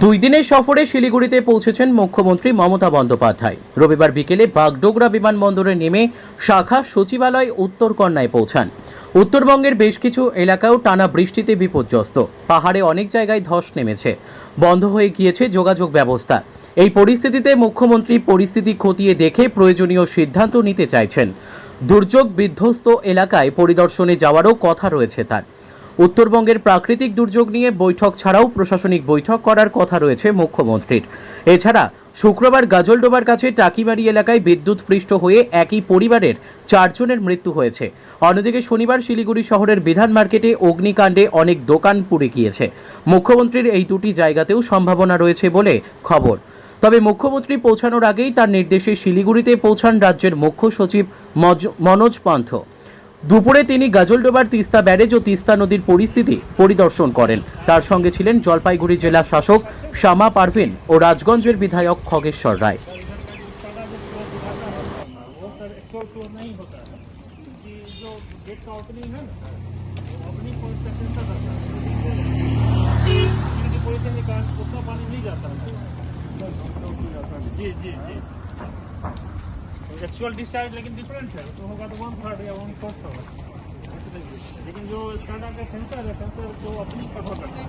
দুই দিনের সফরে শিলিগুড়িতে পৌঁছেছেন মুখ্যমন্ত্রী মমতা বন্দ্যোপাধ্যায়। রবিবার বিকেলে বাগডোগরা বিমানবন্দরে নেমে শাখা সচিবালয় উত্তরকন্যায় পৌঁছান। উত্তরবঙ্গের বেশ কিছু এলাকাও টানা বৃষ্টিতে বিপর্যস্ত। পাহাড়ে অনেক জায়গায় ধস নেমেছে। বন্ধ হয়ে গিয়েছে যোগাযোগ ব্যবস্থা। এই পরিস্থিতিতে মুখ্যমন্ত্রী পরিস্থিতি খতিয়ে দেখে প্রয়োজনীয় সিদ্ধান্ত নিতে চাইছেন। দুর্যোগ বিধ্বস্ত এলাকায় পরিদর্শনে যাওয়ারও কথা রয়েছে তার। উত্তরবঙ্গের প্রাকৃতিক দুর্যোগ নিয়ে বৈঠক ছাড়াও প্রশাসনিক বৈঠক করার কথা রয়েছে মুখ্যমন্ত্রীর। এছাড়া শুক্রবার গাজলডোবার কাছে টাকিবাড়ি এলাকায় বিদ্যুৎ পৃষ্ঠ হয়ে একই পরিবারের চারজনের মৃত্যু হয়েছে। অন্যদিকে শনিবার শিলিগুড়ি শহরের বিধান মার্কেটে অগ্নিকাণ্ডে অনেক দোকান পুড়ে গিয়েছে। মুখ্যমন্ত্রীর এই দুটি জায়গাতেও সম্ভাবনা রয়েছে বলে খবর। তবে মুখ্যমন্ত্রী পৌঁছানোর আগেই তার নির্দেশে শিলিগুড়িতে পৌঁছান রাজ্যের মুখ্য সচিব মনোজ পান্থ। দুপুরে তিনি গাজলডোবার তিস্তা ব্যারেজ ও তিস্তা নদীর পরিস্থিতি পরিদর্শন করেন তার সঙ্গে ছিলেন জলপাইগুড়ি জেলা শাসক শ্যামা পারভিন ও রাজগঞ্জের বিধায়ক খগেশ্বর রায় वो सर एक्चुअल फ्लो नहीं होता है कि जो गेट का ओपनिंग है ना ओपनिंग को इंस्पेक्शन से करता है क्योंकि पोजिशन के कारण उतना पानी नहीं जाता है जी जी जी एक्चुअल डिस्चार्ज लेकिन डिफरेंट है। तो होगा तो वन थर्ड या वन फोर्थ होगा। लेकिन जो स्काडा का सेंसर है सेंसर जो अपनी पढ़ा करता